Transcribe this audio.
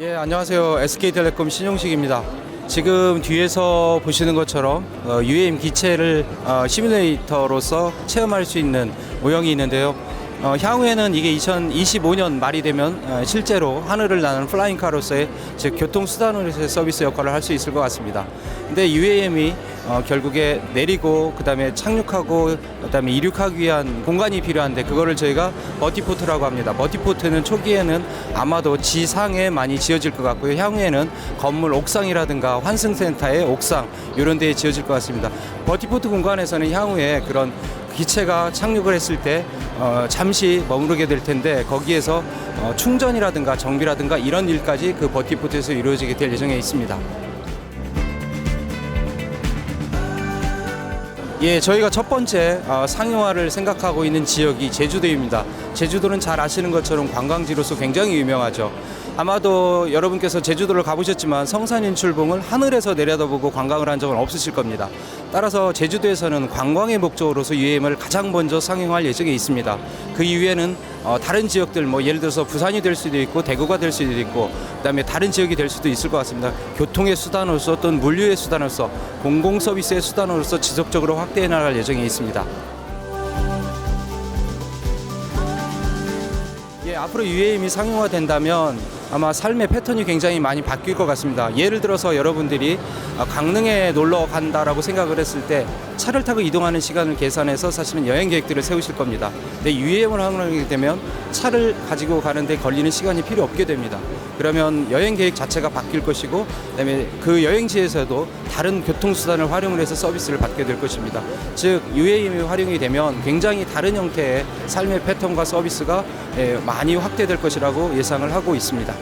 예, 안녕하세요. SK텔레콤 신용식입니다. 지금 뒤에서 보시는 것처럼 어, UAM 기체를 어, 시뮬레이터로서 체험할 수 있는 모형이 있는데요. 어, 향후에는 이게 2025년 말이 되면 어, 실제로 하늘을 나는 플라잉카로서의 즉 교통수단으로서의 서비스 역할을 할 수 있을 것 같습니다. 근데 UAM이 어, 결국에 내리고 그다음에 착륙하고 그다음에 이륙하기 위한 공간이 필요한데 그거를 저희가 버티포트라고 합니다. 버티포트는 초기에는 아마도 지상에 많이 지어질 것 같고요. 향후에는 건물 옥상이라든가 환승센터의 옥상 이런 데에 지어질 것 같습니다. 버티포트 공간에서는 향후에 그런 기체가 착륙을 했을 때 어, 잠시 머무르게 될 텐데 거기에서 어, 충전이라든가 정비라든가 이런 일까지 그 버티포트에서 이루어지게 될 예정에 있습니다. 예, 저희가 첫 번째 어, 상용화를 생각하고 있는 지역이 제주도입니다. 제주도는 잘 아시는 것처럼 관광지로서 굉장히 유명하죠. 아마도 여러분께서 제주도를 가보셨지만 성산인출봉을 하늘에서 내려다보고 관광을 한 적은 없으실 겁니다. 따라서 제주도에서는 관광의 목적으로서 UAM을 가장 먼저 상용화할 예정에 있습니다. 그 이후에는 어, 다른 지역들 뭐 예를 들어서 부산이 될 수도 있고 대구가 될 수도 있고 그다음에 다른 지역이 될 수도 있을 것 같습니다. 교통의 수단으로서 또는 물류의 수단으로서 공공 서비스의 수단으로서 지속적으로 확대해 나갈 예정에 있습니다. 예, 앞으로 UAM이 상용화된다면 아마 삶의 패턴이 굉장히 많이 바뀔 것 같습니다. 예를 들어서 여러분들이 아, 강릉에 놀러 간다라고 생각을 했을 때 차를 타고 이동하는 시간을 계산해서 사실은 여행 계획들을 세우실 겁니다. 근데 UAM을 활용하게 되면 차를 가지고 가는데 걸리는 시간이 필요 없게 됩니다. 그러면 여행 계획 자체가 바뀔 것이고 그다음에 그 여행지에서도 다른 교통수단을 활용을 해서 서비스를 받게 될 것입니다. 즉 UAM이 활용이 되면 굉장히 다른 형태의 삶의 패턴과 서비스가 예, 많이 확대될 것이라고 예상을 하고 있습니다.